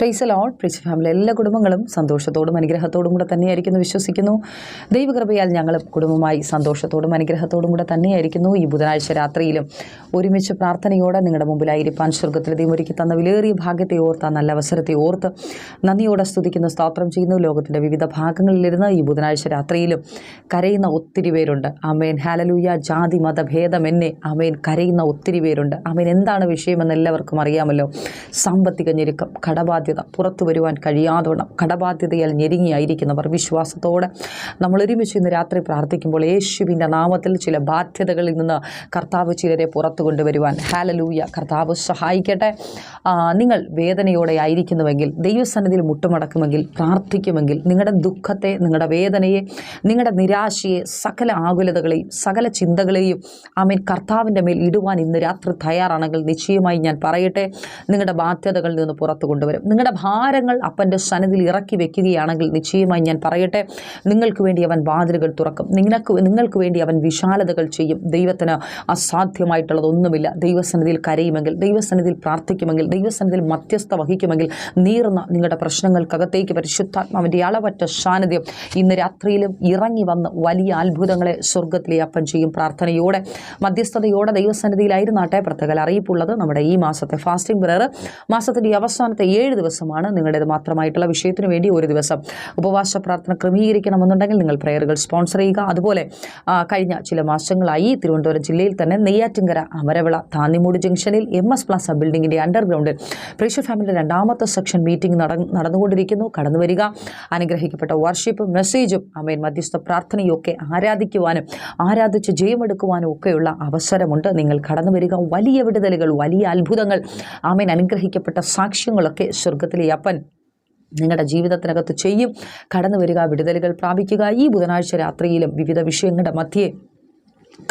Fries load പ്രിച്ച് family എല്ലാ കുടുംബങ്ങളും സന്തോഷത്തോടും അനുഗ്രഹത്തോടും കൂടെ തന്നെയായിരിക്കുന്നു വിശ്വസിക്കുന്നു. ദൈവകൃപയാൽ ഞങ്ങളും കുടുംബമായി സന്തോഷത്തോടും അനുഗ്രഹത്തോടും കൂടെ തന്നെയായിരിക്കുന്നു. ഈ ബുധനാഴ്ച രാത്രിയിലും ഒരുമിച്ച് പ്രാർത്ഥനയോടെ നിങ്ങളുടെ മുമ്പിലായിരിക്കാൻ സ്വർഗത്തിൽ ദൈവം ഒരുക്കി തന്ന വിലേറിയ ഭാഗ്യത്തെ ഓർത്ത് നല്ല അവസരത്തെ ഓർത്ത് നന്ദിയോടെ സ്തുതിക്കുന്ന സ്തോത്രം ചെയ്യുന്നു. ലോകത്തിന്റെ വിവിധ ഭാഗങ്ങളിലിരുന്ന് ഈ ബുധനാഴ്ച രാത്രിയിലും കരയുന്ന ഒത്തിരി പേരുണ്ട്. അമേൻ ഹാലലൂയ ജാതി മതഭേദമെന്നെ അമേൻ കരയുന്ന ഒത്തിരി പേരുണ്ട്. അമേൻ എന്താണ് വിഷയമെന്ന് എല്ലാവർക്കും അറിയാമല്ലോ. സാമ്പത്തിക ഞെരുക്കം കടബാധ്യത പുറത്തു വരുവാൻ കഴിയാതോണം കടബാധ്യതയാൽ ഞെരുങ്ങിയായിരിക്കുന്നവർ വിശ്വാസത്തോടെ നമ്മൾ ഒരുമിച്ച് ഇന്ന് രാത്രി പ്രാർത്ഥിക്കുമ്പോൾ യേശുവിന്റെ നാമത്തിൽ ചില ബാധ്യതകളിൽ നിന്ന് കർത്താവ് ചിലരെ പുറത്തു കൊണ്ടുവരുവാൻ. ഹാലലൂയ കർത്താവ് സഹായിക്കട്ടെ. നിങ്ങൾ വേദനയോടെ ആയിരിക്കുന്നുവെങ്കിൽ ദൈവസന്നിധിയിൽ മുട്ടുമടക്കുമെങ്കിൽ പ്രാർത്ഥിക്കുമെങ്കിൽ നിങ്ങളുടെ ദുഃഖത്തെ നിങ്ങളുടെ വേദനയെ നിങ്ങളുടെ നിരാശയെ സകല ആകുലതകളെയും സകല ചിന്തകളെയും ആമീൻ കർത്താവിന്റെ മേൽ ഇടുവാൻ ഇന്ന് രാത്രി തയ്യാറാണെങ്കിൽ നിശ്ചയമായി ഞാൻ പറയട്ടെ നിങ്ങളുടെ ബാധ്യതകളിൽ നിന്ന് പുറത്തു കൊണ്ടുവരും. നിങ്ങളുടെ ഭാരങ്ങൾ അപ്പന്റെ സന്നിധിയിൽ ഇറക്കി വെക്കുകയാണെങ്കിൽ നിശ്ചയമായി ഞാൻ പറയട്ടെ നിങ്ങൾക്ക് വേണ്ടി അവൻ വാതിലുകൾ തുറക്കും. നിങ്ങൾക്ക് നിങ്ങൾക്ക് വേണ്ടി അവൻ വിശാലതകൾ ചെയ്യും. ദൈവത്തിന് അസാധ്യമായിട്ടുള്ളതൊന്നുമില്ല ദൈവസന്നിധിയിൽ കരയുമെങ്കിൽ ദൈവസന്നിധിയിൽ പ്രാർത്ഥിക്കുമെങ്കിൽ ദൈവസന്നിധിയിൽ മധ്യസ്ഥ വഹിക്കുമെങ്കിൽ നീർന്ന നിങ്ങളുടെ പ്രശ്നങ്ങൾക്കകത്തേക്ക് പരിശുദ്ധാത്മാവിന്റെ അളവറ്റ സാന്നിധ്യം ഇന്ന് രാത്രിയിലും ഇറങ്ങി വന്ന് വലിയ അത്ഭുതങ്ങളെ സ്വർഗത്തിലെ അപ്പൻ ചെയ്യും. പ്രാർത്ഥനയോടെ മധ്യസ്ഥതയോടെ ദൈവസന്നിധിയിലായിരുന്നാട്ടെ പ്രത്യേക അറിയിപ്പുള്ളത് നമ്മുടെ ഈ മാസത്തെ ഫാസ്റ്റിംഗ് പ്രയർ മാസത്തിന്റെ അവസാനത്തെ ഏഴ് ദിവസമാണ് നിങ്ങളുടേത് മാത്രമായിട്ടുള്ള വിഷയത്തിന് വേണ്ടി ഒരു ദിവസം ഉപവാസ പ്രാർത്ഥന ക്രമീകരിക്കണമെന്നുണ്ടെങ്കിൽ നിങ്ങൾ പ്രയറുകൾ സ്പോൺസർ ചെയ്യുക. അതുപോലെ കഴിഞ്ഞ ചില മാസങ്ങളായി തിരുവനന്തപുരം ജില്ലയിൽ തന്നെ നെയ്യാറ്റിങ്കര അമരവിള താന്നിമൂട് ജംഗ്ഷനിൽ എം എസ് പ്ലാസ ബിൽഡിങ്ങിന്റെ അണ്ടർഗ്രൗണ്ടിൽ പ്രേക്ഷ ഫാമിലിയുടെ രണ്ടാമത്തെ സെക്ഷൻ മീറ്റിംഗ് നട നടന്നുകൊണ്ടിരിക്കുന്നു. കടന്നു വരിക അനുഗ്രഹിക്കപ്പെട്ട വർഷിപ്പ് മെസ്സേജും അമേൻ മധ്യസ്ഥ പ്രാർത്ഥനയും ഒക്കെ ആരാധിക്കുവാനും ആരാധിച്ച് ജയമെടുക്കുവാനും ഒക്കെയുള്ള അവസരമുണ്ട്. നിങ്ങൾ കടന്നു വരിക വലിയ വിടുതലുകൾ വലിയ അത്ഭുതങ്ങൾ ആമേൻ അനുഗ്രഹിക്കപ്പെട്ട സാക്ഷ്യങ്ങളൊക്കെ സ്വർഗത്തിലെ അപ്പൻ നിങ്ങളുടെ ജീവിതത്തിനകത്ത് ചെയ്യും. കടന്നു വരിക വിടുതലുകൾ പ്രാപിക്കുക. ഈ ബുധനാഴ്ച രാത്രിയിലും വിവിധ വിഷയങ്ങളുടെ മധ്യേ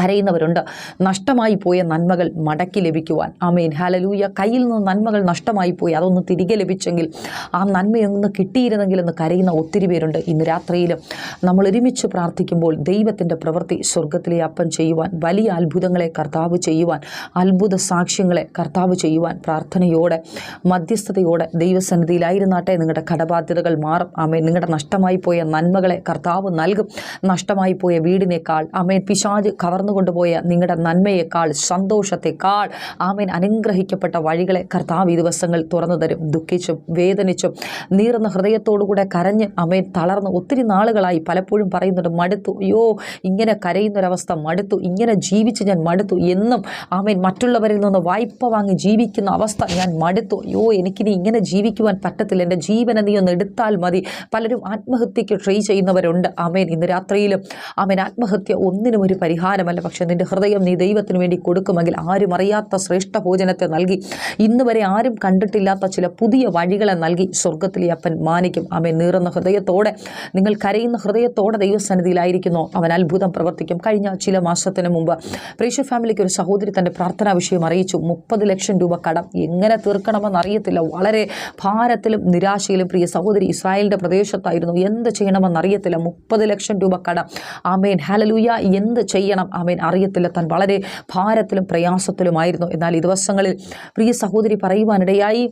കരയുന്നവരുണ്ട്. നഷ്ടമായി പോയ നന്മകൾ മടക്കി ലഭിക്കുവാൻ. ആമേൻ. ഹാലലൂയ കയ്യിൽ നിന്ന് നന്മകൾ നഷ്ടമായി പോയി. അതൊന്ന് തിരികെ ലഭിച്ചെങ്കിൽ ആ നന്മയൊന്ന് കിട്ടിയിരുന്നെങ്കിൽ എന്ന് കരയുന്ന ഒത്തിരി പേരുണ്ട്. ഇന്ന് രാത്രിയിൽ നമ്മൾ ഒരുമിച്ച് പ്രാർത്ഥിക്കുമ്പോൾ ദൈവത്തിന്റെ പ്രവൃത്തി സ്വർഗത്തിലെ അപ്പൻ ചെയ്യുവാൻ വലിയ അത്ഭുതങ്ങളെ കർത്താവ് ചെയ്യുവാൻ അത്ഭുത സാക്ഷ്യങ്ങളെ കർത്താവ് ചെയ്യുവാൻ പ്രാർത്ഥനയോടെ മധ്യസ്ഥതയോടെ ദൈവസന്നിധിയിലായിരുന്നാട്ടെ നിങ്ങളുടെ കടബാധ്യതകൾ മാറും. ആമേൻ. നിങ്ങളുടെ നഷ്ടമായി പോയ നന്മകളെ കർത്താവ് നൽകും. നഷ്ടമായി പോയ വീടിനേക്കാൾ ആമേൻ പിശാജ് കവർന്നു കൊണ്ടുപോയ നിങ്ങളുടെ നന്മയേക്കാൾ സന്തോഷത്തെക്കാൾ ആമേൻ. അനുഗ്രഹിക്കപ്പെട്ട വഴികളെ കർത്താവ് ഈ ദിവസങ്ങൾ തുറന്നു തരും. ദുഃഖിച്ചും വേദനിച്ചും നീറുന്ന ഹൃദയത്തോടുകൂടെ കരഞ്ഞ് അമേൻ തളർന്ന് ഒത്തിരി നാളുകളായി പലപ്പോഴും പറയുന്നുണ്ട് മടുത്തു. അയ്യോ ഇങ്ങനെ കരയുന്നൊരവസ്ഥ മടുത്തു. ഇങ്ങനെ ജീവിച്ച് ഞാൻ മടുത്തു. എന്നും ആമേൻ മറ്റുള്ളവരിൽ നിന്ന് വായ്പ വാങ്ങി ജീവിക്കുന്ന അവസ്ഥ ഞാൻ മടുത്തു. അയ്യോ എനിക്കിനി ഇങ്ങനെ ജീവിക്കുവാൻ പറ്റത്തില്ല. എന്റെ ജീവനെ നീ ഒന്ന് എടുത്താൽ മതി. പലരും ആത്മഹത്യയ്ക്ക് ട്രൈ ചെയ്യുന്നവരുണ്ട്. ആമേൻ ഇന്ന് രാത്രിയിലും ആമേൻ ആത്മഹത്യ ഒന്നിനും ഒരു പരിഹാരമല്ല പക്ഷേ നിന്റെ ഹൃദയം നീ ദൈവത്തിന് വേണ്ടി കൊടുക്കുമെങ്കിൽ ആരും അറിയാത്ത ശ്രേഷ്ഠ ഭോജനത്തെ നൽകി. ഇന്ന് വരെ ആരും കണ്ടിട്ടില്ലാത്ത ചില പുതിയ വഴികളെ നൽകി. സ്വർഗത്തിലെ അപ്പൻ മാനിക്കും. അമ്മ നീറുന്ന ഹൃദയത്തോടെ നിങ്ങൾ കരയുന്ന ഹൃദയത്തോടെ ദൈവസന്നിധിയിലായിരിക്കുന്നു. അവൻ അത്ഭുതം പ്രവർത്തിക്കും. കഴിഞ്ഞ ചില മാസത്തിന് മുമ്പ് പ്രേഷ്യ ഫാമിലിക്ക് ഒരു സഹോദരി തന്റെ പ്രാർത്ഥനാ വിഷയം അറിയിച്ചു. മുപ്പത് ലക്ഷം രൂപ കടം. എങ്ങനെ തീർക്കണമെന്ന് അറിയത്തില്ല. വളരെ ഭാരത്തിലും നിരാശയിലും പ്രിയ സഹോദരി ഇസ്രായേലിന്റെ പ്രദേശത്തായിരുന്നു. എന്ത് ചെയ്യണമെന്ന് അറിയത്തില്ല. മുപ്പത് ലക്ഷം രൂപ കടം. ആമേൻ. ഹാലലൂയ എന്ത് ചെയ്യണം? ആമേൻ. അറിയത്തില്ല. താൻ വളരെ ഭാരത്തിലും പ്രയാസത്തിലുമായിരുന്നു. എന്നാൽ ഈ ദിവസങ്ങളിൽ പ്രിയ സഹോദരി പറയുവാനിടയായി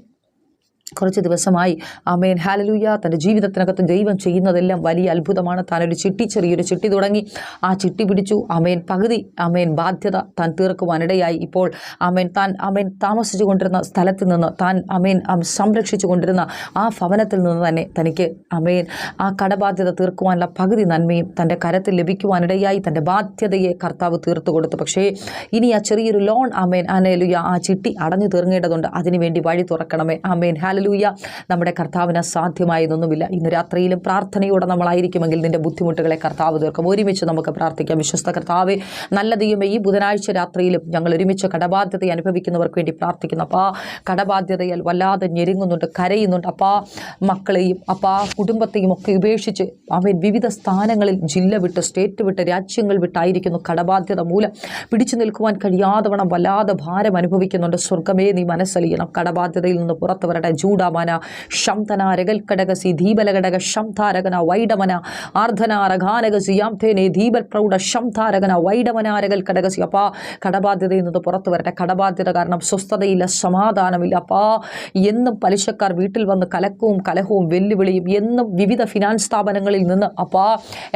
കുറച്ച് ദിവസമായി. അമേൻ ഹാലലൂയ തന്റെ ജീവിതത്തിനകത്ത് ദൈവം ചെയ്യുന്നതെല്ലാം വലിയ അത്ഭുതമാണ്. താനൊരു ചിട്ടി ചെറിയൊരു ചിട്ടി തുടങ്ങി. ആ ചിട്ടി പിടിച്ചു. അമേൻ പകുതി അമേൻ ബാധ്യത താൻ തീർക്കുവാനിടയായി. ഇപ്പോൾ അമേൻ താൻ അമേൻ താമസിച്ചു കൊണ്ടിരുന്ന സ്ഥലത്ത് നിന്ന് താൻ അമേൻ സംരക്ഷിച്ചു കൊണ്ടിരുന്ന ആ ഭവനത്തിൽ നിന്ന് തന്നെ തനിക്ക് അമേൻ ആ കടബാധ്യത തീർക്കുവാനുള്ള പകുതി നന്മയും തന്റെ കരത്തിൽ ലഭിക്കുവാനിടയായി. തന്റെ ബാധ്യതയെ കർത്താവ് തീർത്തു കൊടുത്തു. പക്ഷേ ഇനി ആ ചെറിയൊരു ലോൺ അമേൻ അനേലുയ ആ ചിട്ടി അടഞ്ഞു തീർങ്ങേണ്ടതുണ്ട് അതിനുവേണ്ടി വഴി തുറക്കണമേ. അമേൻ ഹാലലൂയ നമ്മുടെ കർത്താവിന് സാധ്യമായതൊന്നുമില്ല ഇന്ന് രാത്രിയിലും പ്രാർത്ഥനയോടെ നമ്മളായിരിക്കുമെങ്കിൽ നിന്റെ ബുദ്ധിമുട്ടുകളെ കർത്താവ് തീർക്കും. ഒരുമിച്ച് നമുക്ക് പ്രാർത്ഥിക്കാം. വിശ്വസ്ത കർത്താവെ നല്ല ദൈവമേ ഈ ബുധനാഴ്ച രാത്രിയിലും ഞങ്ങൾ ഒരുമിച്ച് കടബാധ്യത അനുഭവിക്കുന്നവർക്ക് വേണ്ടി പ്രാർത്ഥിക്കുന്നു. അപ്പാ കടബാധ്യതയാൽ വല്ലാതെ ഞെരുങ്ങുന്നുണ്ട് കരയുന്നുണ്ട്. അപ്പാ മക്കളെയും അപ്പാ കുടുംബത്തെയും ഒക്കെ ഉപേക്ഷിച്ച് അവൻ വിവിധ സ്ഥാനങ്ങളിൽ ജില്ല വിട്ട് സ്റ്റേറ്റ് വിട്ട് രാജ്യങ്ങൾ വിട്ടായിരിക്കുന്നു. കടബാധ്യത മൂലം പിടിച്ചു നിൽക്കുവാൻ കഴിയാതെ വണ്ണം വല്ലാതെ ഭാരം അനുഭവിക്കുന്നുണ്ട്. സ്വർഗമേ നീ മനസ്സലിയണം. കടബാധ്യതയിൽ നിന്ന് പുറത്തു വരട്ടെ ജൂഡാമന ശംതന ಧೀಬಲಗಡಗ ಶಂಥಾರಗನ ശംതാരകന വൈഡമന ರಘಾನಗಸಿ ಯಾಂಥೇನೆ ಧೀಬಲ್ പ്രൗഢ ശംതാരകന ವೈಡಮನ കടകസി അപ്പാ കടബാധ്യതയിൽ നിന്ന് പുറത്തു വരട്ടെ. കടബാധ്യത കാരണം സ്വസ്ഥതയില്ല സമാധാനമില്ല. അപ്പാ എന്നും പലിശക്കാർ വീട്ടിൽ വന്ന് കലക്കവും കലഹവും വെല്ലുവിളിയും എന്നും വിവിധ ഫിനാൻസ് സ്ഥാപനങ്ങളിൽ നിന്ന് അപ്പാ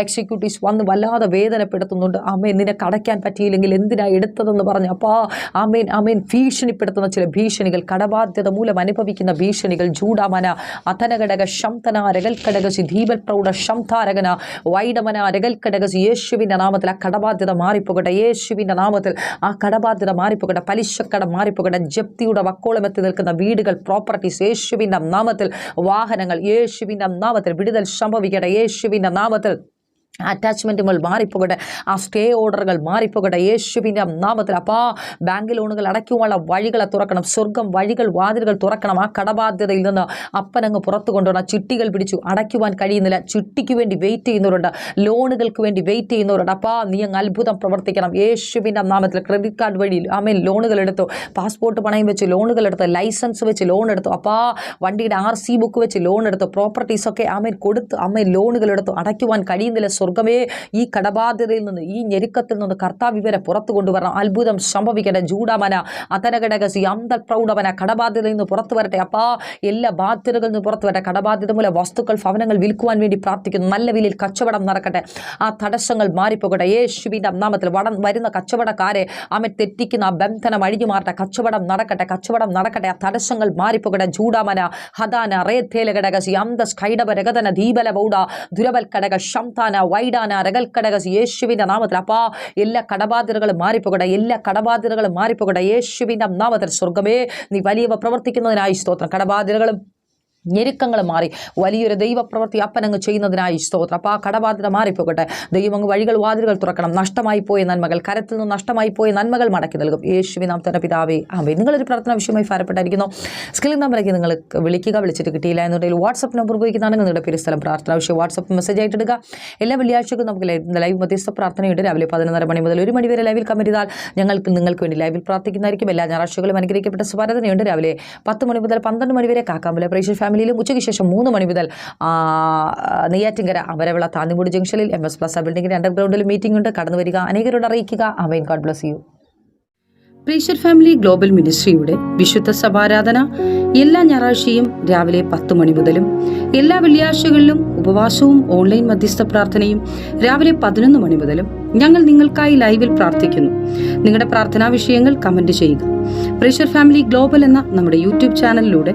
എക്സിക്യൂട്ടീവ്സ് വന്ന് വല്ലാതെ വേദനപ്പെടുത്തുന്നുണ്ട്. അമ്മേ നിന്നെ കടയ്ക്കാൻ പറ്റിയില്ലെങ്കിൽ എന്തിനാ എടുത്തതെന്ന് പറഞ്ഞ് അപ്പാ ആമേൻ ആമേൻ ഭീഷണിപ്പെടുത്തുന്ന ചില ഭീഷണികൾ കടബാധ്യത മൂലം അനുഭവിക്കുന്ന ഭീഷണികൾ ജൂഡാമന അഥനഘടക ശംതന രകൽക്കടകസി ദീപൽ പ്രൗഢ ശംതാരകന വൈഡമന രകൽക്കടകസി യേശുവിന്റെ നാമത്തിൽ ആ കടബാധ്യത മാറിപ്പോകട്ടെ യേശുവിന്റെ നാമത്തിൽ ആ കടബാധ്യത മാറിപ്പോകട്ടെ പലിശക്കട മാറിപ്പോകട്ടെ ജപ്തിയുടെ വക്കോളമെത്തി നിൽക്കുന്ന വീടുകൾ പ്രോപ്പർട്ടീസ് യേശുവിന്റെ നാമത്തിൽ വാഹനങ്ങൾ യേശുവിന്റെ നാമത്തിൽ വിടുതൽ സംഭവിക്കട്ടെ യേശുവിന്റെ നാമത്തിൽ അറ്റാച്ച്മെന്റുകൾ മാറിപ്പോകട്ടെ. ആ സ്റ്റേ ഓർഡറുകൾ മാറിപ്പോകട്ടെ. യേശുവിന്റെ നാമത്തിൽ അപ്പാ ബാങ്ക് ലോണുകൾ അടയ്ക്കുവാനുള്ള വഴികളെ തുറക്കണം. സ്വർഗം വഴികൾ വാതിലുകൾ തുറക്കണം. ആ കടബാധ്യതയിൽ നിന്ന് അപ്പനങ്ങ് പുറത്തു കൊണ്ടുവരണം ചിട്ടികൾ പിടിച്ചു അടയ്ക്കുവാൻ കഴിയുന്നില്ല. ചിട്ടിക്ക് വേണ്ടി വെയിറ്റ് ചെയ്യുന്നവരുണ്ട്. ലോണുകൾക്ക് വേണ്ടി വെയിറ്റ് ചെയ്യുന്നവരുണ്ട്. അപ്പാ നീ അങ്ങ് അത്ഭുതം പ്രവർത്തിക്കണം. യേശുവിന്റെ നാമത്തിൽ ക്രെഡിറ്റ് കാർഡ് വഴി ആമേൻ ലോണുകൾ എടുത്തു. പാസ്പോർട്ട് പണയം വെച്ച് ലോണുകൾ എടുത്തു. ലൈസൻസ് വെച്ച് ലോൺ എടുത്തു. അപ്പാ വണ്ടിയുടെ ആർ സി ബുക്ക് വെച്ച് ലോൺ എടുത്തു. പ്രോപ്പർട്ടീസൊക്കെ ആമേൻ കൊടുത്ത് ആമേൻ ലോണുകൾ എടുത്തു. അടയ്ക്കുവാൻ കഴിയുന്നില്ല. സ്വർഗമേ ഈ കടബാധ്യതയിൽ നിന്ന് ഈ ഞെരുക്കത്തിൽ നിന്ന് കർത്താവ് ഇവരെ പുറത്തു കൊണ്ടുവരണം. അത്ഭുതം സംഭവിക്കട്ടെ. ജൂഡമന അതനഘടകസി അന്ത പ്രൗഢമന കടബാധ്യതയിൽ നിന്ന് പുറത്തു വരട്ടെ. അപ്പാ എല്ലാ ബാധ്യതകളിൽ നിന്ന് പുറത്തു വരട്ടെ. കടബാധ്യത മൂലം വസ്തുക്കൾ ഭവനങ്ങൾ വിൽക്കുവാൻ വേണ്ടി പ്രാർത്ഥിക്കുന്നു. നല്ല വിലയിൽ കച്ചവടം നടക്കട്ടെ. ആ തടസ്സങ്ങൾ മാറിപ്പോകട്ടെ. യേശുവിന്റെ നാമത്തിൽ വട വരുന്ന കച്ചവടക്കാരെ അമ്മ തെറ്റിക്കുന്ന ആ ബന്ധനം അഴിഞ്ഞു മാറട്ടെ കച്ചവടം നടക്കട്ടെ കച്ചവടം നടക്കട്ടെ. ആ തടസ്സങ്ങൾ മാറിപ്പോകട്ടെ. ജൂഡാമന ഹദാന റേത്തേല ഘടകസി അന്തസ് കൈഡബ രഗതന ദീപല ബൗഡ ദുരബൽ കടക ശംതാന വൈഡാന രഗൽ കടകസി യേശുവിന്റെ നാമത്തിൽ. അപ്പാ എല്ലാ കടബാധ്യതകളും മാറിപ്പോകട്ടെ എല്ലാ കടബാധ്യതകളും മാറിപ്പോകട്ടെ. യേശുവിന്റെ നാമത്തിൽ സ്വർഗമേ നീ വലിയവ പ്രവർത്തിക്കുന്നതിനായി സ്തോത്രം. കടബാധ്യതകളും ഞെരുക്കങ്ങൾ മാറി. വലിയൊരു ദൈവപ്രവൃത്തി അപ്പനങ്ങ് ചെയ്യുന്നതിനായി സ്തോത്രം. അപ്പോൾ ആ കടബാധ്യത മാറിപ്പോകട്ടെ. ദൈവം അങ്ങ് വഴികൾ വാതിലുകൾ തുറക്കണം. നഷ്ടമായി പോയ നന്മകൾ കരത്തിൽ നിന്ന് നഷ്ടമായി പോയ നന്മകൾ മടക്കി നൽകും. യേശുവി നാം തന്നെ പിതാവേ ആമേ നിങ്ങളൊരു പ്രാർത്ഥന വിഷയമായി ഭാരപ്പെട്ടായിരിക്കുന്നു. സ്കിൽ നമ്പറിലേക്ക് നിങ്ങൾ വിളിക്കുക വിളിച്ചിട്ട് കിട്ടിയില്ല എന്നുണ്ടെങ്കിൽ വാട്സപ്പ് നമ്പർ ഉപയോഗിക്കുന്നതാണെങ്കിൽ നിങ്ങളുടെ പേര് സ്ഥലം പ്രാർത്ഥന വിഷയം. വാട്സപ്പ് മെസ്സേജ് ആയിട്ട് ഇടുക. എല്ലാ വെള്ളിയാഴ്ചക്കും നമുക്ക് ലൈവ് മധ്യസ്ഥ പ്രാർത്ഥനയുണ്ട്. രാവിലെ പതിനൊന്നര മണി മുതൽ ഒരു മണി വരെ ലൈവിൽ കമന്റ് ചെയ്താൽ ഞങ്ങൾക്ക് നിങ്ങൾക്ക് വേണ്ടി ലൈവിൽ പ്രാർത്ഥിക്കുന്നതായിരിക്കും. എല്ലാ ഞായറാഴ്ചകളും അനുഗ്രഹിക്കപ്പെട്ട സ്വാരതനയുണ്ട്. രാവിലെ പത്ത് മണി മുതൽ പന്ത്രണ്ട് മണി വരെ കാക്കാമ്പല പ്രേക്ഷക ഫാമിലിയിലും ഉച്ചയ്ക്ക് ശേഷം മൂന്ന് മണി മുതൽ നെയ്യാറ്റിങ്കര അമരവിള താന്നിമൂട് ജംഗ്ഷനിൽ എം എസ് പ്ലസ് ബിൽഡിംഗിന്റെ അണ്ടർഗ്രൗണ്ടിൽ മീറ്റിംഗ് ഉണ്ട്. കടന്നു വരിക അനേകരോട് അറിയിക്കുക. അമേൻ God bless you pressure family global മിനിസ്ട്രിയുടെ വിശുദ്ധ സഭാരാധന എല്ലാ ഞായറാഴ്ചയും രാവിലെ പത്ത് മണി മുതലും എല്ലാ വെള്ളിയാഴ്ചകളിലും ഉപവാസവും ഓൺലൈൻ മധ്യസ്ഥ പ്രാർത്ഥനയും രാവിലെ പതിനൊന്ന് മണി മുതലും ഞങ്ങൾ നിങ്ങൾക്കായി ലൈവിൽ പ്രാർത്ഥിക്കുന്നു. നിങ്ങളുടെ പ്രാർത്ഥനാ വിഷയങ്ങൾ കമന്റ് ചെയ്യുക. പ്രീഷർ ഫാമിലി ഗ്ലോബൽ എന്ന നമ്മുടെ യൂട്യൂബ് ചാനലിലൂടെ